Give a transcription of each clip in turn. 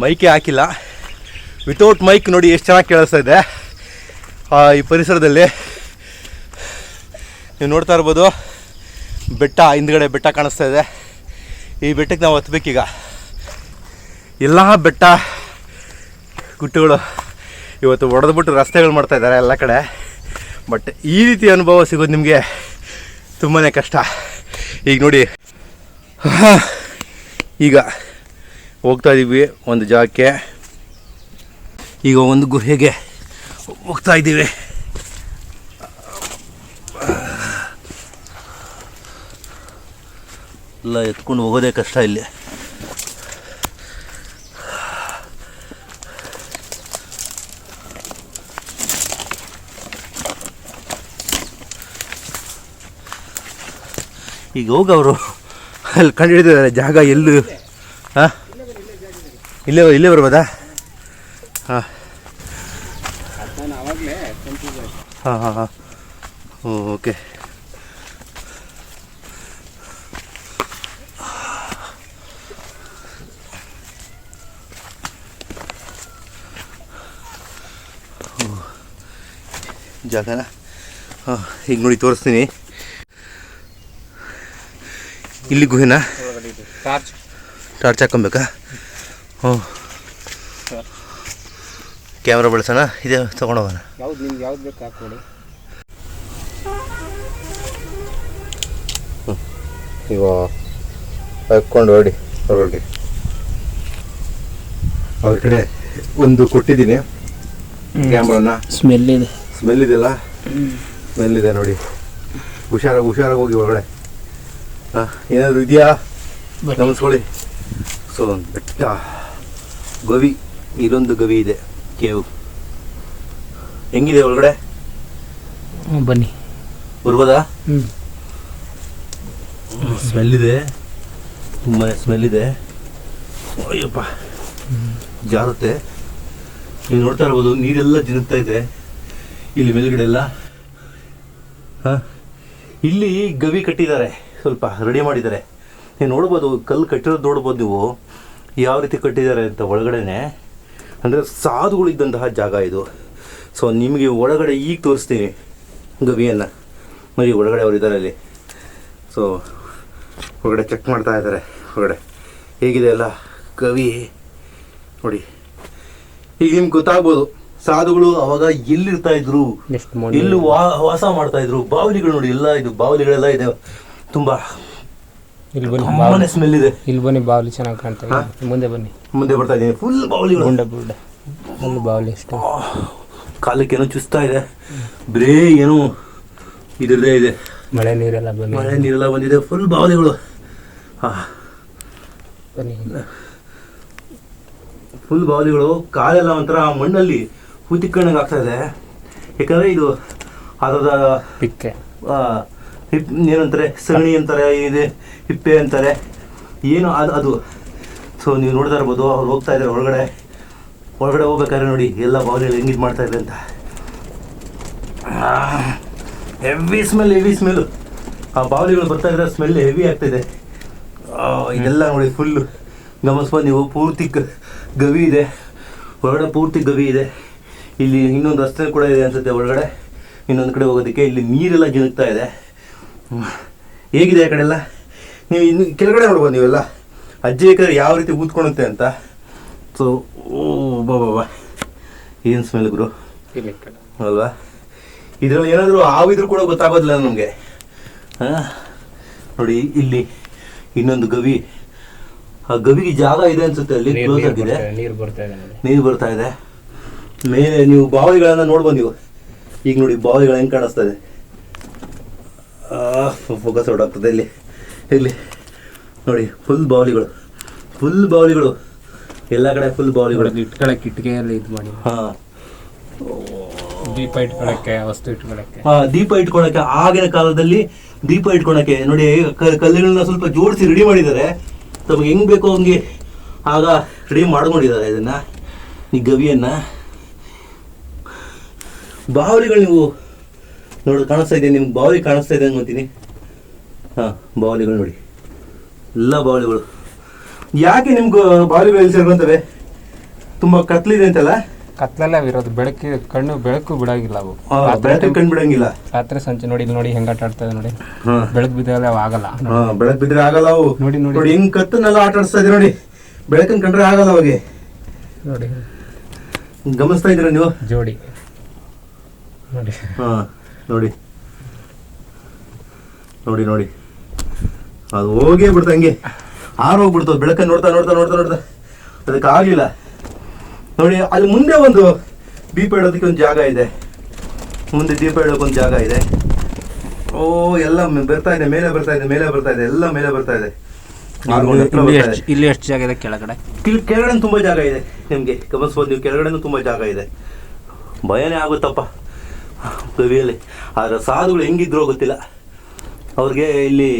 ಮೈಕೆ ಹಾಕಿಲ್ಲ. Without mic ನೋಡಿ ಎಷ್ಟು ಚೆನ್ನಾಗಿ ಕೇಳಿಸ್ತಾ ಇದೆ. ಈ ಪರಿಸರದಲ್ಲಿ ನೀವು ನೋಡ್ತಾ ಇರ್ಬೋದು, ಬೆಟ್ಟ, ಹಿಂದ್ಗಡೆ ಬೆಟ್ಟ ಕಾಣಿಸ್ತಾ ಇದೆ. ಈ ಬೆಟ್ಟಕ್ಕೆ ನಾವು ಹತ್ಬೇಕೀಗ. ಎಲ್ಲ ಬೆಟ್ಟ ಗುಟ್ಟುಗಳು ಇವತ್ತು ಒಡೆದ್ಬಿಟ್ಟು ರಸ್ತೆಗಳು ಮಾಡ್ತಾ ಇದ್ದಾರೆ ಎಲ್ಲ ಕಡೆ. ಬಟ್ ಈ ರೀತಿ ಅನುಭವ ಸಿಗೋದು ನಿಮಗೆ ತುಂಬಾ ಕಷ್ಟ. ಈಗ ನೋಡಿ. ಈಗ ಹೋಗ್ತಾ ಇದ್ದೀವಿ ಒಂದು ಜಾಗಕ್ಕೆ. ಈಗ ಒಂದು ಗುಹೆಗೆ ಹೋಗ್ತಾ ಇದ್ದೀವಿ ಎಲ್ಲ ಎತ್ಕೊಂಡು ಹೋಗೋದೇ ಕಷ್ಟ ಇಲ್ಲಿ. ಈಗ ಹೋಗವರು ಅಲ್ಲಿ ಕಂಡು ಹಿಡಿದಿದ್ದಾರೆ ಜಾಗ ಎಲ್ಲೂ. ಹಾಂ? ಇಲ್ಲೇ ಇಲ್ಲೇ ಬರ್ಬೋದಾ? ಹಾಂ. ಹಾಂ ಹಾಂ ಹಾಂ. ಓಕೆ ಜಾಗನ? ಹಾಂ ಈಗ ನೋಡಿ ತೋರಿಸ್ತೀನಿ. ಇಲ್ಲಿ ಗುಹೆನಾ? ಟಾರ್ಚ್. ಟಾರ್ಚ್ ಹಾಕೊಬೇಕಾ? ಹ್ಞೂ ಕ್ಯಾಮ್ರಾ ಬಳಸೋಣ? ಇದೇ ತೊಗೊಂಡೋಗೋಣ. ಯಾವ್ದು ನಿಮ್ಗೆ ಯಾವ್ದು ಬೇಕು ಹಾಕ್ಕೊಡಿ ಈಗ ಹಾಕ್ಕೊಂಡು ಹೊರಡಿ ಹೊರಡಿ ಅವ್ರ ಕಡೆ ಒಂದು ಕೊಟ್ಟಿದ್ದೀನಿ. ಕ್ಯಾಮ್ರಾನ ಸ್ಮೆಲ್ ಇದೆ. ಸ್ಮೆಲ್ ಇದೆಯಲ್ಲ? ಸ್ಮೆಲ್ ಇದೆ ನೋಡಿ. ಹುಷಾರಾಗಿ ಹುಷಾರಾಗಿ ಹೋಗಿ ಒಳಗಡೆ. ಹಾಂ ಏನಾದರೂ ಇದೆಯಾ? ನಮಸ್ಕೊಳ್ಳಿ. ಸೊ ಒಂದು ಬೆಟ್ಟ. ಗವಿ ಇಲ್ಲೊಂದು ಗವಿ ಇದೆ ಕೇವು. ಹೆಂಗಿದೆ ಒಳಗಡೆ? ಬನ್ನಿ. ಬರ್ಬೋದಾ? ಹ್ಞೂ ಸ್ಮೆಲ್ ಇದೆ. ತುಂಬ ಸ್ಮೆಲ್ ಇದೆ. ಅಯ್ಯಪ್ಪ. ಜಾರುತ್ತೆ. ನೀವು ನೋಡ್ತಾ ಇರ್ಬೋದು ನೀರೆಲ್ಲ ಜಿನುಗ್ತಾ ಇದೆ. ಇಲ್ಲಿ ಮೇಲ್ಗಡೆ ಎಲ್ಲ. ಹಾಂ? ಇಲ್ಲಿ ಗವಿ ಕಟ್ಟಿದ್ದಾರೆ. ಸ್ವಲ್ಪ ರೆಡಿ ಮಾಡಿದ್ದಾರೆ. ನೀವು ನೋಡ್ಬೋದು ಕಲ್ಲು ಕಟ್ಟಿರೋದು ನೋಡ್ಬೋದು ನೀವು. ಯಾವ ರೀತಿ ಕಟ್ಟಿದ್ದಾರೆ ಅಂತ ಒಳಗಡೆನೆ ಅಂದರೆ ಸಾಧುಗಳಿದ್ದಂತಹ ಜಾಗ ಇದು. ಸೊ ನಿಮಗೆ ಒಳಗಡೆ ಈಗ ತೋರಿಸ್ತೀನಿ ಗವಿಯನ್ನು. ಮರಿ ಒಳಗಡೆ ಅವರು ಇದ್ದಾರೆ ಅಲ್ಲಿ. ಸೊ ಹೊರಗಡೆ ಚೆಕ್ ಮಾಡ್ತಾ ಇದ್ದಾರೆ ಹೊರಗಡೆ ಹೇಗಿದೆ ಅಲ್ಲ ಕವಿ ನೋಡಿ. ಈಗ ನಿಮ್ಗೆ ಗೊತ್ತಾಗ್ಬೋದು ಸಾಧುಗಳು ಅವಾಗ ಎಲ್ಲಿರ್ತಾ ಇದ್ರು? ಎಲ್ಲೂ ವಾ ವಾಸ ಮಾಡ್ತಾ ಇದ್ರು? ಬಾವಲಿಗಳು ನೋಡಿ ಎಲ್ಲ ಇದು ಬಾವಲಿಗಳೆಲ್ಲ ಇದೆ. ತುಂಬಾ ಇಲ್ಲಿ ಬನ್ನಿ ತುಂಬಾನೇ ಬಾವಲಿ. ಸ್ಮೆಲ್ ಇದೆ. ಇಲ್ಲಿ ಬನ್ನಿ ಬಾವಲಿ ಚೆನ್ನಾಗಿ ಕಾಣ್ತಾ ಇದೆ. ಮುಂದೆ ಬನ್ನಿ. ಮುಂದೆ ಬರ್ತಾ ಇದ್ದೀನಿ ಫುಲ್ ಬಾವಲಿಗಳು ಗುಂಡ ಗುಂಡ. ಫುಲ್ ಬಾವಲಿ ಎಷ್ಟು ಕಾಲಕ್ಕೆ ಏನೋ ಚುಸ್ತಾ ಇದೆ. ಬರೇ ಏನೋ ಇದರದೇ ಇದೆ. ಮಳೆ ನೀರೆಲ್ಲ ಬನ್ನಿ ಮಳೆ ನೀರೆಲ್ಲ ಬಂದಿದೆ. ಫುಲ್ ಬಾವಲಿಗಳು. ಹಾ ಬನ್ನಿ. ಫುಲ್ ಬಾವಲಿಗಳು. ಕಾಲೆಲ್ಲ ಒಂಥರ ಮಣ್ಣಲ್ಲಿ ಹೂತಿಕ್ಕಣಂಗೆ ಆಗ್ತಾ ಇದೆ. ಯಾಕಂದ್ರೆ ಇದು ಅದರ ಪಿಕ್ಕೆ. ಹಿಪ್ ಏನಂತಾರೆ, ಸಗಣಿ ಅಂತಾರೆ, ಇದೆ ಹಿಪ್ಪೆ ಅಂತಾರೆ. ಏನು ಅದು ಅದು. ಸೊ ನೀವು ನೋಡ್ತಾ ಇರ್ಬೋದು, ಅವ್ರು ಹೋಗ್ತಾ ಇದ್ದಾರೆ ಒಳಗಡೆ ಒಳಗಡೆ ಹೋಗ್ಬೇಕಾದ್ರೆ ನೋಡಿ, ಎಲ್ಲ ಬಾವಲಿಗಳು ಹೆಂಗೆ ಇದು ಮಾಡ್ತಾ ಇದೆ ಅಂತ. ಹೆವಿ ಸ್ಮೆಲ್ ಹೆವಿ ಸ್ಮೆಲ್ ಆ ಬಾವಲಿಗಳು ಬರ್ತಾ ಇದ್ರೆ ಸ್ಮೆಲ್ ಹೆವಿ ಆಗ್ತಿದೆ ಇದೆ. ಇದೆಲ್ಲ ನೋಡಿ ಫುಲ್ಲು ಗಮನಿಸ್ಬೋದು ನೀವು, ಪೂರ್ತಿ ಗವಿ ಇದೆ. ಒಳಗಡೆ ಪೂರ್ತಿ ಗವಿ ಇದೆ. ಇಲ್ಲಿ ಇನ್ನೊಂದು ರಸ್ತೆ ಕೂಡ ಇದೆ ಅನ್ಸುತ್ತೆ ಒಳಗಡೆ. ಇನ್ನೊಂದು ಕಡೆ ಹೋಗೋದಕ್ಕೆ. ಇಲ್ಲಿ ನೀರೆಲ್ಲ ಜಿನುಗ್ತಾ ಇದೆ. ಹೇಗಿದೆ ಆ ಕಡೆ ಎಲ್ಲ ನೀವು ಇನ್ನು ಕೆಳಗಡೆ ನೋಡ್ಬೋದು ನೀವೆಲ್ಲ. ಅಜ್ಜಿ ಬೇಕಾದ್ರೆ ಯಾವ ರೀತಿ ಊದ್ಕೊಳುತ್ತೆ ಅಂತ. ಸೊ ಓ ಬಾ ಬಾ ಬಾ. ಏನು ಸ್ಮೆಲ್ ಗುರು? ಅಲ್ವಾ? ಇದ್ರಲ್ಲಿ ಏನಾದರೂ ಹಾವಿದ್ರು ಕೂಡ ಗೊತ್ತಾಗೋದಿಲ್ಲ ನಮಗೆ. ಹಾಂ? ನೋಡಿ ಇಲ್ಲಿ ಇನ್ನೊಂದು ಗವಿ. ಆ ಗವಿಗೆ ಜಾಗ ಇದೆ ಅನ್ಸುತ್ತೆ ಅಲ್ಲಿ. ನೀರು ಕ್ಲೋಸ್ ಆಗಿದೆ. ಬರ್ತಾ ಇದೆ, ನೀರು ಬರ್ತಾ ಇದೆ ನೀರು ಬರ್ತಾ ಇದೆ. ಮೇಲೆ ನೀವು ಬಾವಿಗಳನ್ನ ನೋಡ್ಬೋದು ನೀವು. ಈಗ ನೋಡಿ ಬಾವಿಗಳು ಹೆಂಗೆ ಕಾಣಿಸ್ತಾ ಇದೆ. ಫೋಕಸ್ ಹೊಡಾಗ್ತದೆ ಇಲ್ಲಿ. ಇಲ್ಲಿ. ನೋಡಿ ಫುಲ್ ಬೌಲಿಗಳು ಫುಲ್ ಬೌಲಿಗಳು ಎಲ್ಲ ಕಡೆ ಫುಲ್ ಬೌಲಿಗಳು ಇಟ್ಕೊಳಕ್ ಇಟ್ಕೊಳಕ್ಕೆ ಇಟ್ಟಿಗೆಯಲ್ಲಿ ಇದು ಮಾಡಿ. ಹಾಂ. ದೀಪ ಇಟ್ಕೊಳಕ್ಕೆ ವಸ್ತು ಇಟ್ಕೊಳಕ್ಕೆ ದೀಪ ಇಟ್ಕೊಳಕ್ಕೆ ಆಗಿನ ಕಾಲದಲ್ಲಿ ದೀಪ ಇಟ್ಕೊಳಕ್ಕೆ ನೋಡಿ ಕಲ್ಲುಗಳನ್ನ ಸ್ವಲ್ಪ ಜೋಡಿಸಿ ರೆಡಿ ಮಾಡಿದ್ದಾರೆ. ತಮಗೆ ಹೆಂಗ್ ಬೇಕೋ ಹಂಗೆ ಆಗ ರೆಡಿ ಮಾಡ್ಕೊಂಡಿದ್ದಾರೆ ಇದನ್ನ ಈ ಗವಿಯನ್ನ. ಬಾವಲಿಗಳು ನೀವು ನೋಡಿ ಕಾಣಿಸ್ತಾ ಇದೆ ನಿಮ್ಗೆ ಬಾವಲಿ ಕಾಣಿಸ್ತಾ ಇದೆ ಅಂತೀನಿ ಹಾಂ ಬಾವಲಿಗಳು ನೋಡಿ. ಎಲ್ಲ ಬಾವಲಿಗಳು ಯಾಕೆ ನಿಮ್ಗೆ ಬಾವಲಿಗಳು ಎಲ್ಲಿ ಸೇರ್ಕೊಂತವೆ? ತುಂಬ ಕತ್ಲಿದೆ ಅಂತಲ್ಲ? ಕತ್ಲಲ್ಲ ಇರೋದು ಬೆಳಕಿ ಕಣ್ಣು ಬೆಳಕು ಬಿಡಂಗಿಲ್ಲ ಅವು. ಕಣ್ಣು ಬೆಳಕು ಬಿಡಂಗಿಲ್ಲ. ರಾತ್ರಿ ಸಂಜೆ ನೋಡಿ ಇಲ್ಲಿ ನೋಡಿ ಹೆಂಗ ಆಟ ಆಡ್ತಾ ಇದೆ ನೋಡಿ. ಬೆಳಕು ಬಿದ್ದರೆ ಅವು ಆಗಲ್ಲ. ಬೆಳಕು ಬಿದ್ದರೆ ಆಗಲ್ಲ ಅವು. ನೋಡಿ ನೋಡಿ. ನೋಡಿ ಹೆಂಗ್ ಕತ್ತನ್ನೆಲ್ಲ ಆಟ ಆಡಿಸ್ತಾ ಇದೆ ನೋಡಿ. ಬೆಳಕನ್ ಕಂಡ್ರೆ ಆಗಲ್ಲ ಅವಾಗೆ. ನೋಡಿ. ಗಮನಿಸ್ತಾ ಇದ್ದೀರಾ ನೀವು? ಜೋಡಿ. ನೋಡಿ. ಹಾ. ನೋಡಿ. ನೋಡಿ ನೋಡಿ. ಅದು ಹೋಗೇ ಬಿಡ್ತಾ ಹಂಗೆ. ಹಾರು ಹೋಗ್ಬಿಡ್ತದ ಬೆಳಕನ್ನು ನೋಡ್ತಾ ನೋಡ್ತಾ ನೋಡ್ತಾ ನೋಡ್ತಾ. ಅದಕ್ಕೆ ಆಗಲಿಲ್ಲ. ನೋಡಿ ಅಲ್ಲಿ ಮುಂದೆ ಒಂದು ದೀಪ ಇಡೋದಕ್ಕೆ ಒಂದು ಜಾಗ ಇದೆ. ಮುಂದೆ ದೀಪ ಇಡೋಕೆ ಒಂದು ಜಾಗ ಇದೆ. ಓ ಎಲ್ಲ ಬರ್ತಾ ಇದೆ. ಮೇಲೆ ಬರ್ತಾ ಇದೆ ಮೇಲೆ ಬರ್ತಾ ಇದೆ. ಎಲ್ಲ ಮೇಲೆ ಬರ್ತಾ ಇದೆ. ಇಲ್ಲಿ ಎಷ್ಟು ಜಾಗ ಇದೆ ಕೆಳಗಡೆ? ಇಲ್ಲಿ ಕೆಳಗಡೆ ತುಂಬಾ ಜಾಗ ಇದೆ ನಿಮ್ಗೆ. ಗಮನಿಸ್ಬೋದು ನೀವು. ಕೆಳಗಡೆನೂ ತುಂಬಾ ಜಾಗ ಇದೆ. ಭಯನೇ ಆಗುತ್ತಪ್ಪ. ಕವಿಯಲ್ಲಿ ಆದ್ರೆ ಸಾಧುಗಳು ಹೆಂಗಿದ್ರೋ ಗೊತ್ತಿಲ್ಲ. ಅವ್ರಿಗೆ ಇಲ್ಲಿ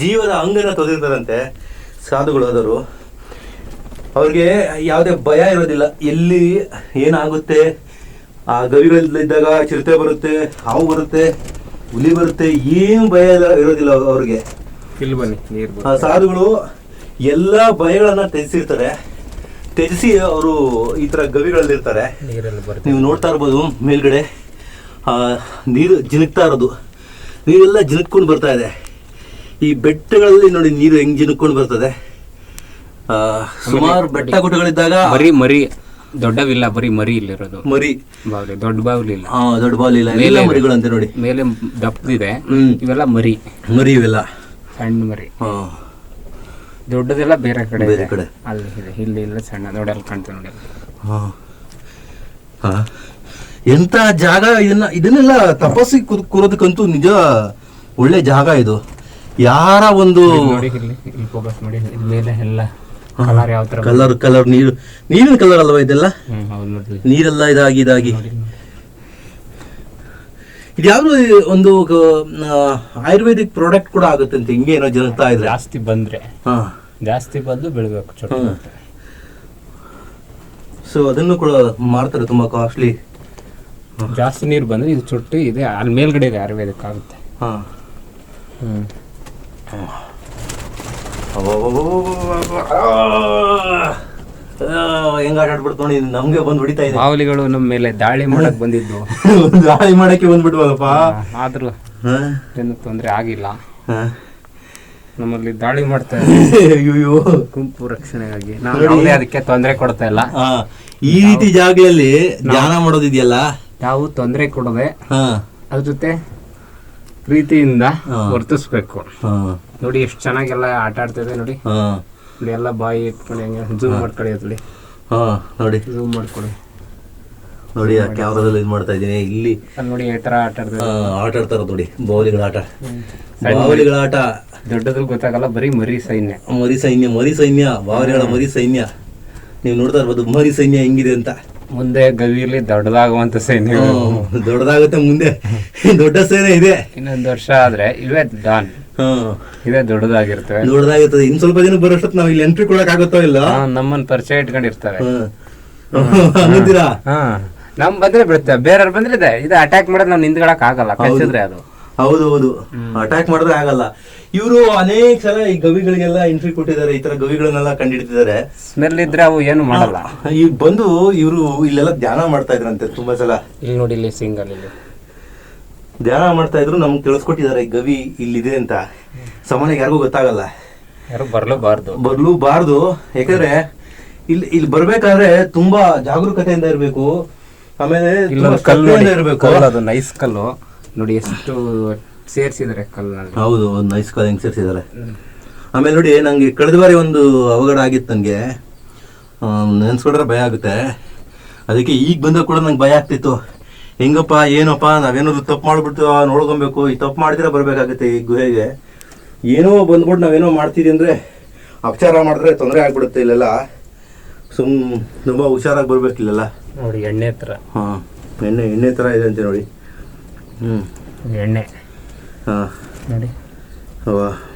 ಜೀವದ ಅಂಗನ ತೊದಿರ್ತಾರಂತೆ ಸಾಧುಗಳು ಆದರು ಅವ್ರಿಗೆ ಯಾವುದೇ ಭಯ ಇರೋದಿಲ್ಲ. ಎಲ್ಲಿ ಏನಾಗುತ್ತೆ? ಆ ಗವಿಗಳಿದ್ದಾಗ ಚಿರತೆ ಬರುತ್ತೆ ಹಾವು ಬರುತ್ತೆ ಹುಲಿ ಬರುತ್ತೆ ಏನು ಭಯ ಇರೋದಿಲ್ಲ ಅವ್ರಿಗೆ. ಇಲ್ಲಿ ಬನ್ನಿ ಸಾಧುಗಳು ಎಲ್ಲ ಭಯಗಳನ್ನ ತ್ಯಜಿಸಿರ್ತಾರೆ. ತ್ಯಜಿಸಿ ಅವರು ಈ ತರ ಗವಿಗಳಲ್ಲಿರ್ತಾರೆ. ನೀವು ನೋಡ್ತಾ ಇರ್ಬೋದು ಮೇಲ್ಗಡೆ. ನೀರು ಜಿನುಕ್ತಾ ಇರೋದು. ನೀರೆಲ್ಲ ಜಿನುಕ್ಕೊಂಡು ಬರ್ತಾ ಇದೆ. ಈ ಬೆಟ್ಟಗಳಲ್ಲಿ ನೋಡಿ ನೀರು ಹೆಂಗ್ ಜಿನುಕ್ಕೊಂಡು ಬರ್ತದೆ. ಆ, ಸುಮಾರು ಬೆಟ್ಟ ಗುಡ್ಡಗಳಿದ್ದಾಗ ಬರೀ ಮರಿ. ದೊಡ್ಡವಿಲ್ಲ ಬರೀ ಮರಿ ಇಲ್ಲಿರೋದು. ಮರಿ. ಬಾವಲಿ ದೊಡ್ಡ ಬಾವಲಿ ಇಲ್ಲ. ಆ, ದೊಡ್ಡ ಬಾವಲಿ ಇಲ್ಲ. ಎಲ್ಲ ಮರಿಗಳಂತೆ ನೋಡಿ. ಮೇಲೆ ದಪ್ಪದಿದೆ. ಇವೆಲ್ಲ ಮರಿ. ಮರಿ ಇವೆಲ್ಲ. ಸಣ್ಣ ಮರಿ. ದೊಡ್ಡದೆಲ್ಲ ಬೇರೆ ಕಡೆ ಬೇರೆ. ಕಡೆ. ಅಲ್ಲಿ ಇಲ್ಲಿ ಇಲ್ಲ ಸಣ್ಣ ನೋಡಿ ಅಲ್ಲಿ ಕಾಣ್ತದೆ ನೋಡಿ. ಹಾಂ. ಹಾ. ಎಂತ ಜಾಗ ಇದನ್ನ ಇದನ್ನೆಲ್ಲ ತಪಸ್ಸಿ ಕೂತ್- ಕೂರೋದಕ್ಕಂತೂ ನಿಜ ಒಳ್ಳೆ ಜಾಗ ಇದು. ಯಾರ ಒಂದು ಇಲ್ಲಿ ನೋಡಿ ಇಲ್ಲಿ ಇಲ್ಲಿ ಫೋಕಸ್ ಮಾಡಿ ಇಲ್ಲಿ ಮೇಲೆ ಎಲ್ಲ ಕಲರ್ ಯಾವ ತರ ಕಲರ್ ಕಲರ್ ನೀರು ನೀರಿನ ಕಲರ್ ಅಲ್ವಾ ಇದೆಲ್ಲ? ಹ್ಮ್ ಹೌದು ನೋಡಿ ನೀರೆಲ್ಲ ಇದಾಗಿ ಇದಾಗಿ. ಇದ್ಯಾವ್ದು ಇದು ಯಾವ್ದು ಒಂದು ಆಯುರ್ವೇದಿಕ್ ಪ್ರಾಡಕ್ಟ್ ಕೂಡ ಆಗುತ್ತೆ ಅಂತ ಹಿಂಗೆ ಏನೋ ಜನತಾ ಇದ್ರೆ? ಜಾಸ್ತಿ ಬಂದ್ರೆ. ಹಾ. ಜಾಸ್ತಿ ಬಂದು ಬೆಳಬೇಕು ಚೊಟ್ಟ. ಸೊ ಅದನ್ನು ಕೂಡ ಮಾಡ್ತಾರೆ ತುಂಬಾ ಕಾಸ್ಟ್ಲಿ ಜಾಸ್ತಿ ನೀರು ಬಂದ್ರೆ ಇದು ಚುಟ್ಟಿ ಇದೆ. ಅಲ್ಲಿ ಮೇಲ್ಗಡೆ ಇದೆ ಆಯುರ್ವೇದಕ್ಕೆ ಆಗುತ್ತೆ ಹಾ. ಓ ಹೆಂಗ ಆಟ ಆಡ್ಬಿಡ್ತು ನೋಡಿ ನಮ್ಗೆ ಬಂದು ಹೊಡಿತಾ ಇದೆ ಮಾವಲಿಗಳು ನಮ್ಮ ಮೇಲೆ ದಾಳಿ ಮಾಡಕ್ ಬಂದಿದ್ದು ದಾಳಿ ಮಾಡಕ್ಕೆ ಬಂದ್ಬಿಟ್ವಲ್ಲಪ್ಪ ಆದ್ರೂ? ಏನು ತೊಂದ್ರೆ ಆಗಿಲ್ಲ ನಮ್ಮಲ್ಲಿ ದಾಳಿ ಮಾಡ್ತಾ ಅಯ್ಯೋ ಗುಂಪು ರಕ್ಷಣೆಗಾಗಿ ನಾವು ಅದಕ್ಕೆ ತೊಂದರೆ ಕೊಡ್ತಾ ಇಲ್ಲ ಈ ರೀತಿ ಜಾಗದಲ್ಲಿ ಧ್ಯಾನ ಮಾಡೋದಿದೆಯಲ್ಲ ನಾವು ತೊಂದರೆ ಕೊಡದೆ ಹಾ. ಅದ್ರ ಜೊತೆ ಪ್ರೀತಿಯಿಂದ. ವರ್ತಿಸ್ಬೇಕು. ಹಾ. ನೋಡಿ ಎಷ್ಟು ಚೆನ್ನಾಗೆಲ್ಲ ಆಟ ಆಡ್ತಿದೆ ನೋಡಿ. ಹಾ. ಇಲ್ಲಿ ಎಲ್ಲ ಬಾಯಿ ಇಟ್ಕೊಂಡು ಹೆಂಗೆ ಜೂಮ್ ಮಾಡ್ಕೊಳ್ಳಿ ಅದ್ರಲ್ಲಿ. ಹಾ ನೋಡಿ. ಜೂಮ್ ಮಾಡ್ಕೊಳ್ಳಿ. ನೋಡಿ ಆ ಕ್ಯಾಮ್ರಾದಲ್ಲಿ ಇದು ಮಾಡ್ತಾ ಇದ್ದೀನಿ. ಇಲ್ಲಿ ನೋಡಿ ಈ ತರ ಆಟ ಆಟಾಡ್ತಾರೆ ಆಟ ಆಡ್ತಾರ ನೋಡಿ. ಬಾವಲಿಗಳ ಆಟ. ಬಾವಲಿಗಳ ಆಟ. ದೊಡ್ಡದ್ರಲ್ಲಿ ಗೊತ್ತಾಗಲ್ಲ ಬರೀ ಮರಿ ಸೈನ್ಯ. ಮರಿ ಸೈನ್ಯ ಮರಿ ಸೈನ್ಯ ಬಾವಲಿಗಳ ಮರಿ ಸೈನ್ಯ. ನೀವು ನೋಡ್ತಾ ಇರ್ಬೋದು ಮರಿ ಸೈನ್ಯ ಹೆಂಗಿದೆ ಅಂತ. ಮುಂದೆ ಗವಿಯಲ್ಲಿ ದೊಡ್ಡದಾಗುವಂತ ಸೇನೆ ದೊಡ್ಡದಾಗುತ್ತೆ ಮುಂದೆ. ದೊಡ್ಡ ಸೇನೆ ಇದೆ. ಇನ್ನೊಂದು ವರ್ಷ ಆದ್ರೆ ಇವೇ ಡಾನ್. ಇದೇ ದೊಡ್ಡದಾಗಿರ್ತವೆ. ದೊಡ್ಡದಾಗಿರ್ತದೆ. ಇನ್ ಸ್ವಲ್ಪ ದಿನ ಬರೋಷ್ಟೊತ್ತು ನಾವು ಇಲ್ಲಿ ಎಂಟ್ರಿ ಕೊಡಕ್ ಆಗುತ್ತೋ ಇಲ್ಲ ನಮ್ಮನ್ ನಮ್ಮನ್ನ ಪರಿಚಯ ಇಟ್ಕೊಂಡಿರ್ತಾರೆ. ಹಾ. ನಮ್ ಬಂದ್ರೆ ಬಿಡುತ್ತೆ ಬೇರೆಯವ್ರು ಬಂದ್ರೆ ಇದೆ. ಇದು ಅಟ್ಯಾಕ್ ಮಾಡೋದು ನಾವು ನಿಂತ್ಕೊಳಕ್ ಆಗಲ್ಲ. ಕಚ್ಚಿದ್ರೆ ಅದು. ಹೌದು ಹೌದು ಅಟ್ಯಾಕ್ ಮಾಡಿದ್ರೆ ಆಗಲ್ಲ. ಇವರು ಅನೇಕ ಸಲ ಈ ಗವಿಗಳಿಗೆಲ್ಲ ಎಂಟ್ರಿ ಕೊಟ್ಟಿದ್ದಾರೆ ಈ ತರ ಗವಿಗಳನ್ನೆಲ್ಲ ಕಂಡಿಡ್ತಿದ್ದಾರೆ. ಸ್ಮೆಲ್ ಇದ್ರೆ ಅವು ಏನು ಮಾಡಲ್ಲ. ಈಗ ಬಂದು ಇವರು ಇಲ್ಲೆಲ್ಲ ಧ್ಯಾನ ಮಾಡ್ತಾ ಇದ್ರಂತೆ ತುಂಬಾ ಸಲ. ಇಲ್ಲಿ ನೋಡಿ ಇಲ್ಲಿ ಸಿಂಗಲ್ ಇಲ್ಲಿ. ಧ್ಯಾನ ಮಾಡ್ತಾ ಇದ್ರು ನಮ್ಗೆ ತಿಳಿಸ್ಕೊಟ್ಟಿದ್ದಾರೆ ಈ ಗವಿ ಇಲ್ಲಿದೆ ಅಂತ. ಸಾಮಾನ್ಯ ಯಾರಿಗೂ ಗೊತ್ತಾಗಲ್ಲ. ಯಾರು ಬರ್ಲೂಬಾರ್ದು. ಬರ್ಲೂಬಾರ್ದು. ಯಾಕಂದ್ರೆ ಇಲ್ಲಿ ಇಲ್ಲಿ ಬರ್ಬೇಕಾದ್ರೆ ತುಂಬಾ ಜಾಗರೂಕತೆಯಿಂದ ಇರಬೇಕು. ಆಮೇಲೆ ಕಲ್ಲು ಇರ್ಬೇಕು. ಅದು ನೈಸ್ ಕಲ್ಲು. ನೋಡಿ ಎಷ್ಟು ಸೇರಿಸಿದ್ದಾರೆ ಕಲ್ಲಿನಲ್ಲಿ ಹೌದು ಒಂದು ನೈಸ್ ಕಾಲ್ ಹೆಂಗೆ ಸೇರಿಸಿದ್ದಾರೆ. ಆಮೇಲೆ ನೋಡಿ ನನಗೆ ಕಳೆದ ಬಾರಿ ಒಂದು ಅವಘಡ ಆಗಿತ್ತು ನನಗೆ ನೆನೆಸ್ಕೊಂಡ್ರೆ ಭಯ ಆಗುತ್ತೆ. ಅದಕ್ಕೆ ಈಗ ಬಂದಾಗ ಕೂಡ ನಂಗೆ ಭಯ ಆಗ್ತಿತ್ತು. ಹೆಂಗಪ್ಪ ಏನಪ್ಪ ನಾವೇನಾದ್ರು ತಪ್ಪು ಮಾಡ್ಬಿಟ್ಟು ನೋಡ್ಕೊಬೇಕು ಈ ತಪ್ಪು ಮಾಡಿದ್ರೆ ಬರಬೇಕಾಗುತ್ತೆ ಈ ಗುಹೆಗೆ. ಏನೋ ಬಂದ್ಬಿಟ್ಟು ನಾವೇನೋ ಮಾಡ್ತೀವಿ ಅಂದರೆ ಅಪಚಾರ ಮಾಡಿದ್ರೆ ತೊಂದರೆ ಆಗಿಬಿಡುತ್ತೆ ಇಲ್ಲೆಲ್ಲ. ಸುಮ್ ತುಂಬ ಹುಷಾರಾಗಿ ಬರಬೇಕು ಇಲ್ಲೆಲ್ಲ. ನೋಡಿ ಎಣ್ಣೆ ಥರ ಹಾಂ ಎಣ್ಣೆ ಎಣ್ಣೆ ಥರ ಇದೆ ಅಂತೆ ನೋಡಿ. ಹ್ಞೂ ಎಣ್ಣೆ. ಹಾಂ. ನೋಡಿ.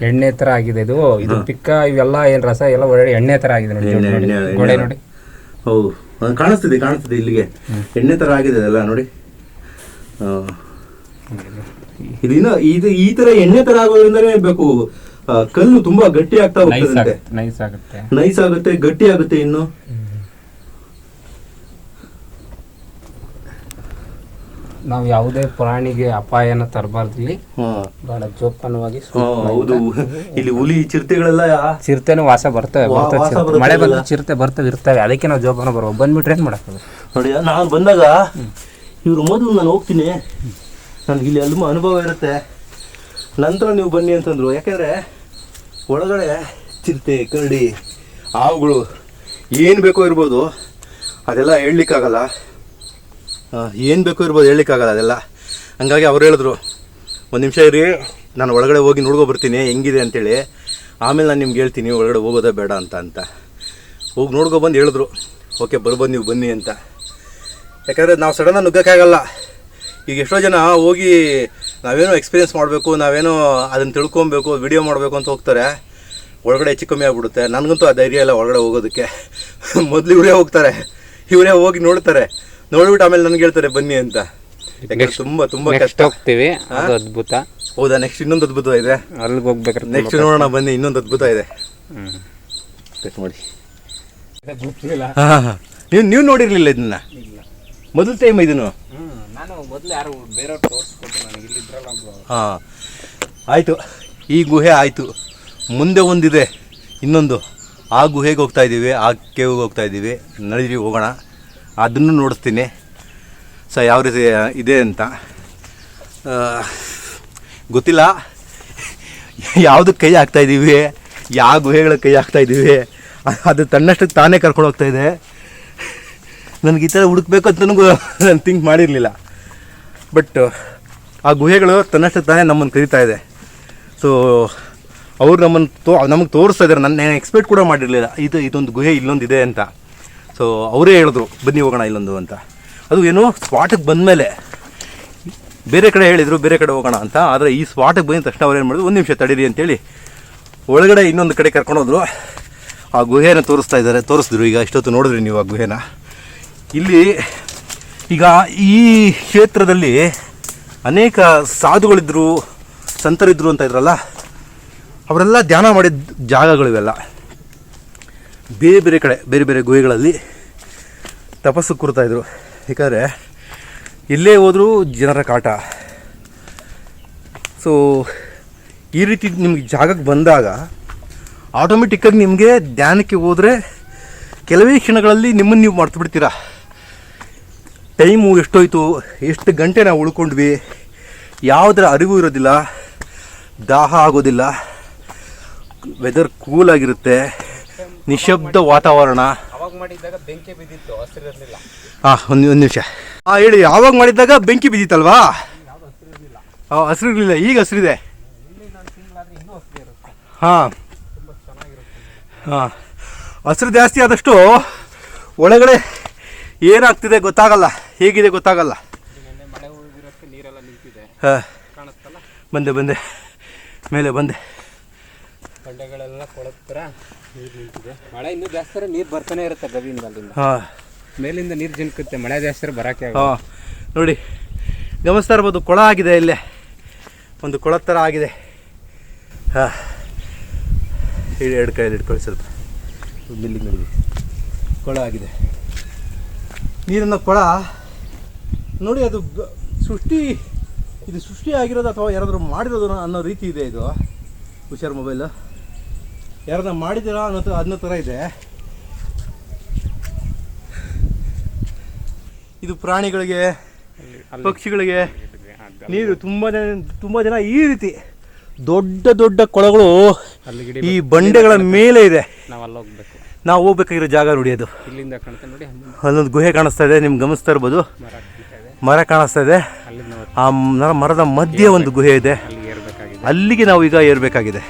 ಎಣ್ಣೆ ತರ ಆಗಿದೆ ಇದು. ಇದು ಪಿಕ್ಕ ಇವೆಲ್ಲ ಏನ್ ರಸ ಎಲ್ಲ ಒಳ್ಳೆ ಎಣ್ಣೆ ತರ ಆಗಿದೆ ನೋಡಿ ಎಣ್ಣೆ, ನೋಡಿ. ಎಣ್ಣೆ, ಗೋಡೆ ನೋಡಿ. ಹೌದು. ಅದು ಕಾಣಿಸ್ತಿದೆ ಕಾಣಿಸ್ತಿದೆ ಇಲ್ಲಿಗೆ. ಎಣ್ಣೆ ತರ ಆಗಿದೆ ಅದೆಲ್ಲ ನೋಡಿ. ಆ, ಇದು ಇನ್ನು ಇದು ಈ ತರ ಎಣ್ಣೆ ತರ ಆಗೋದ್ರಿಂದನೇ ಬೇಕು. ಆ, ಕಲ್ಲು ತುಂಬಾ ಗಟ್ಟಿ ಆಗ್ತಾ ನೈಸ್ ಹೋಗ್ತದಂತೆ ಆಗುತ್ತೆ ನೈಸ್ ಆಗುತ್ತೆ. ನೈಸ್ ಆಗುತ್ತೆ ಗಟ್ಟಿ ಆಗುತ್ತೆ ಇನ್ನು ನಾವು ಯಾವುದೇ ಪ್ರಾಣಿಗೆ ಅಪಾಯನ ತರಬಾರ್ದು ಇಲ್ಲಿ ಹಾಂ. ಬಹಳ ಜೋಪಾನವಾಗಿ ಹೌದು. ಇಲ್ಲಿ ಹುಲಿ ಚಿರತೆಗಳೆಲ್ಲ ಚಿರತೆನೂ ವಾಸ ಬರ್ತವೆ ಮಳೆ ಬಂದ ಚಿರತೆ ಬರ್ತವೆ ಇರ್ತವೆ. ಅದಕ್ಕೆ ನಾವು ಜೋಪಾನ ಬರುವ ಬಂದ್ಬಿಟ್ರೆ ಏನು ಮಾಡೋಕ್ಕಾಗಲ್ಲ ನೋಡಿ ನಾನು ಬಂದಾಗ ಇವರು ಮೊದಲು ನಾನು ಹೋಗ್ತೀನಿ. ನನಗೆ ಇಲ್ಲಿ ಅಲ್ಮ ಅನುಭವ ಇರುತ್ತೆ. ನಂತರ ನೀವು ಬನ್ನಿ ಅಂತಂದ್ರು. ಯಾಕಂದ್ರೆ ಒಳಗಡೆ ಚಿರತೆ ಕರಡಿ ಹಾವುಗಳು ಏನು ಬೇಕೋ ಇರ್ಬೋದು ಅದೆಲ್ಲ ಹೇಳಲಿಕ್ಕಾಗಲ್ಲ. ಏನು ಬೇಕು ಇರ್ಬೋದು ಹೇಳಲಿಕ್ಕಾಗಲ್ಲ ಅದೆಲ್ಲ. ಹಂಗಾಗಿ ಅವ್ರು ಹೇಳಿದ್ರು, ಒಂದು ನಿಮಿಷ ಇರಿ, ನಾನು ಒಳಗಡೆ ಹೋಗಿ ನೋಡ್ಕೊ ಬರ್ತೀನಿ, ಹೆಂಗಿದೆ ಅಂತೇಳಿ. ಆಮೇಲೆ ನಾನು ನಿಮ್ಗೆ ಹೇಳ್ತೀನಿ, ಒಳಗಡೆ ಹೋಗೋದೇ ಬೇಡ ಅಂತ ಅಂತ. ಹೋಗಿ ನೋಡ್ಕೊ ಬಂದು ಹೇಳಿದ್ರು, ಓಕೆ, ಬರ್ಬೋದು ನೀವು ಬನ್ನಿ ಅಂತ. ಯಾಕಂದರೆ ನಾವು ಸಡನ್ನಾಗಿ ನುಗ್ಗೋಕ್ಕಾಗಲ್ಲ. ಈಗ ಎಷ್ಟೋ ಜನ ಹೋಗಿ ನಾವೇನೋ ಎಕ್ಸ್ಪೀರಿಯೆನ್ಸ್ ಮಾಡಬೇಕು, ನಾವೇನೋ ಅದನ್ನು ತಿಳ್ಕೊಬೇಕು ವಿಡಿಯೋ ಮಾಡಬೇಕು ಅಂತ ಹೋಗ್ತಾರೆ. ಒಳಗಡೆ ಹೆಚ್ಚು ಕಮ್ಮಿ ಆಗಿಬಿಡುತ್ತೆ. ನನಗಂತೂ ಆ ಧೈರ್ಯ ಇಲ್ಲ ಒಳಗಡೆ ಹೋಗೋದಕ್ಕೆ. ಮೊದಲು ಇವರೇ ಹೋಗ್ತಾರೆ. ಇವರೇ ಹೋಗಿ ನೋಡ್ತಾರೆ. ನೋಡ್ಬಿಟ್ಟು ಆಮೇಲೆ ನನಗೆ ಹೇಳ್ತಾರೆ ಬನ್ನಿ ಅಂತ. ಯಾಕಂದ್ರೆ ತುಂಬಾ ತುಂಬ ಕಷ್ಟ. ಹೋಗ್ತೀವಿ. ಅದು ಅದ್ಭುತ. ಹೌದಾ ನೆಕ್ಸ್ಟ್ ಇನ್ನೊಂದು ಅದ್ಭುತ ಇದೆ? ಅಲ್ಲಿಗೆ ಹೋಗ್ಬೇಕಾದ್ರೆ ನೆಕ್ಸ್ಟ್ ನೋಡೋಣ ಬನ್ನಿ ಇನ್ನೊಂದು ಅದ್ಭುತ ಇದೆ. ಕಟ್ ಮಾಡಿ. ಹಾಂ ಹಾಂ ನೀವು ನೀವು ನೋಡಿರ್ಲಿಲ್ಲ ಇದನ್ನ? ಮೊದಲ ಟೈಮ್ ಇದನ್ನು? ಹಾಂ. ಆಯಿತು. ಈ ಗುಹೆ ಆಯ್ತು. ಮುಂದೆ ಒಂದಿದೆ ಇನ್ನೊಂದು. ಆ ಗುಹೆಗೆ ಹೋಗ್ತಾ ಇದ್ದೀವಿ ಆ ಕೇವ್ಗೆ ಹೋಗ್ತಾ ಇದ್ದೀವಿ ನಡೀರಿ ಹೋಗೋಣ. ಅದನ್ನು ನೋಡಿಸ್ತೀನಿ. ಸೊ ಯಾವ ರೀತಿ ಇದೆ ಅಂತ. ಗೊತ್ತಿಲ್ಲ. ಯಾವುದಕ್ಕೆ ಕೈ ಹಾಕ್ತಾ ಇದ್ದೀವಿ ಯಾವ ಗುಹೆಗಳ ಕೈ ಹಾಕ್ತಾ ಇದ್ದೀವಿ ಅದು ತನ್ನಷ್ಟಕ್ಕೆ ತಾನೇ ಕರ್ಕೊಂಡು ಹೋಗ್ತಾ ಇದೆ. ನನಗೆ ಈ ಥರ ಹುಡುಕ್ಬೇಕು ಅಂತ ನನಗೂ ನಾನು ಥಿಂಕ್ ಮಾಡಿರಲಿಲ್ಲ. ಬಟ್ ಆ ಗುಹೆಗಳು ತನ್ನಷ್ಟಕ್ಕೆ ತಾನೇ ನಮ್ಮನ್ನು ಕರೀತಾ ಇದೆ. ಸೊ ಅವ್ರು ನಮ್ಮನ್ನು ತೋ, ನಮಗೆ ತೋರಿಸ್ತಾ ಇದ್ದಾರೆ. ನನ್ನ ಎಕ್ಸ್ಪೆಕ್ಟ್ ಕೂಡ ಮಾಡಿರಲಿಲ್ಲ. ಇದು, ಇದೊಂದು ಗುಹೆ ಇಲ್ಲೊಂದು ಇದೆ ಅಂತ. ಸೊ ಅವರೇ ಹೇಳಿದ್ರು, ಬನ್ನಿ ಹೋಗೋಣ ಇಲ್ಲೊಂದು ಅಂತ. ಅದು ಏನು ಸ್ಪಾಟಿಗೆ ಬಂದಮೇಲೆ ಬೇರೆ ಕಡೆ ಹೇಳಿದರು, ಬೇರೆ ಕಡೆ ಹೋಗೋಣ ಅಂತ. ಆದರೆ ಈ ಸ್ಪಾಟಿಗೆ ಬಂದ ತಕ್ಷಣ ಅವ್ರು ಏನು ಮಾಡಿದ್ರು, ಒಂದು ನಿಮಿಷ ತಡೀರಿ ಅಂತೇಳಿ ಒಳಗಡೆ ಇನ್ನೊಂದು ಕಡೆ ಕರ್ಕೊಂಡು ಹೋದ್ರು. ಆ ಗುಹೆನ ತೋರಿಸ್ತಾ ಇದ್ದಾರೆ, ತೋರಿಸಿದ್ರು. ಈಗ ಇಷ್ಟೊತ್ತು ನೋಡಿದ್ರಿ ನೀವು ಆ ಗುಹೆನ. ಇಲ್ಲಿ ಈಗ ಈ ಕ್ಷೇತ್ರದಲ್ಲಿ ಅನೇಕ ಸಾಧುಗಳಿದ್ರು, ಸಂತರಿದ್ರು ಅಂತ ಇದ್ರಲ್ಲ, ಅವರೆಲ್ಲ ಧ್ಯಾನ ಮಾಡಿದ ಜಾಗಗಳಿವೆಲ್ಲ. ಬೇರೆ ಬೇರೆ ಕಡೆ, ಬೇರೆ ಬೇರೆ ಗುಹೆಗಳಲ್ಲಿ ತಪಸ್ಸು ಕೂರ್ತಾ ಇದ್ರು. ಯಾಕಂದರೆ ಎಲ್ಲೇ ಹೋದರೂ ಜನರ ಕಾಟ. ಸೊ ಈ ರೀತಿ ನಿಮಗೆ ಜಾಗಕ್ಕೆ ಬಂದಾಗ ಆಟೋಮೆಟಿಕ್ಕಾಗಿ ನಿಮಗೆ ಧ್ಯಾನಕ್ಕೆ ಹೋದರೆ ಕೆಲವೇ ಕ್ಷಣಗಳಲ್ಲಿ ನಿಮ್ಮನ್ನು ನೀವು ಮರ್ತು ಬಿಡ್ತೀರಾ? ಟೈಮು ಎಷ್ಟೋಯ್ತು? ಎಷ್ಟು ಗಂಟೆ ನಾವು ಉಳ್ಕೊಂಡ್ವಿ? ಯಾವುದರ ಅರಿವು ಇರೋದಿಲ್ಲ? ದಾಹ ಆಗೋದಿಲ್ಲ? ವೆದರ್ ಕೂಲ್ ಆಗಿರುತ್ತೆ? ನಿಶಬ್ದ ವಾತಾವರಣ. ಅವಾಗ ಮಾಡಿದ್ದಾಗ ಬೆಂಕಿ ಬಿದ್ದಿತ್ತು ಹಸಿರಿರಲಿಲ್ಲ ಹಾಂ ಒಂದು ಒಂದು ನಿಮಿಷ. ಹಾಂ ಹೇಳಿ ಯಾವಾಗ ಮಾಡಿದ್ದಾಗ ಬೆಂಕಿ ಬಿದ್ದಿತ್ತಲ್ವಾ? ಹಸಿರು ಹಸಿರಿರಲಿಲ್ಲ ಈಗ ಹಸಿರಿದೆ ಹಾಂ. ಹಾಂ. ಹಸಿರು ಜಾಸ್ತಿ ಆದಷ್ಟು ಒಳಗಡೆ ಏನಾಗ್ತಿದೆ ಗೊತ್ತಾಗಲ್ಲ ಹೇಗಿದೆ ಗೊತ್ತಾಗಲ್ಲ. ಹಾಂ. ಬಂದೆ ಬಂದೆ. ಮೇಲೆ ಬಂದೆ. ಬಂಡೆಗಳೆಲ್ಲ ನಿಂತಿದೆ ಮಳೆ ಇನ್ನೂ ಜಾಸ್ತಿ ನೀರು ಬರ್ತಾನೆ ಇರುತ್ತೆ ಗವಿಯಿಂದ ಹಾಂ. ಮೇಲಿಂದ ನೀರು ಜಿನ್ಕುತ್ತೆ ಮಳೆ ಜಾಸ್ತಿ ಬರಕ್ಕೆ ಹಾ. ನೋಡಿ ಗಮನಿಸ್ತಾ ಇರ್ಬೋದು ಕೊಳ ಆಗಿದೆ ಇಲ್ಲೇ. ಒಂದು ಕೊಳ ಥರ ಆಗಿದೆ. ಹಾಂ. ಹೇಳಿ ಎರಡು ಕೈಯಲ್ಲಿ ಇಟ್ಕೊಳ್ಳಿ ಸ್ವಲ್ಪ. ಬಿಲ್ಲಿಗೆ ನೋಡಿ ಕೊಳ ಆಗಿದೆ. ನೀರಿನ ಕೊಳ ನೋಡಿ ಅದು ಸೃಷ್ಟಿ ಇದು ಸೃಷ್ಟಿ ಆಗಿರೋದು ಅಥವಾ ಯಾರಾದರೂ ಮಾಡಿರೋದು ಅನ್ನೋ ರೀತಿ ಇದೆ ಇದು. ಹುಷಾರ್ ಮೊಬೈಲು ಯಾರನ್ನ ಮಾಡಿದ್ದೀರಾ ಅನ್ನೋ ಅದನ್ನ ಅನ್ನೋ ಥರ ಇದೆ. ಇದು ಪ್ರಾಣಿಗಳಿಗೆ ಪಕ್ಷಿಗಳಿಗೆ ನೀರು ತುಂಬ ಜನ ತುಂಬ ಜನ ಈ ರೀತಿ ದೊಡ್ಡ ದೊಡ್ಡ ಕೊಳಗಳು ಈ ಬಂಡೆಗಳ ಮೇಲೆ ಇದೆ. ನಾವು ಹೋಗ್ಬೇಕಾಗಿರೋ ಜಾಗ ನೋಡಿ ಅದು. ಅಲ್ಲೊಂದು ಗುಹೆ ಕಾಣಿಸ್ತಾ ಇದೆ ನಿಮ್ಗೆ ಗಮನಿಸ್ತಾ ಇರ್ಬೋದು. ಮರ ಕಾಣಿಸ್ತಾ ಇದೆ. ಆ ಮರದ ಮಧ್ಯೆ ಒಂದು ಗುಹೆ ಇದೆ. ಅಲ್ಲಿಗೆ ನಾವು ಈಗ ಏರಬೇಕಾಗಿದೆ.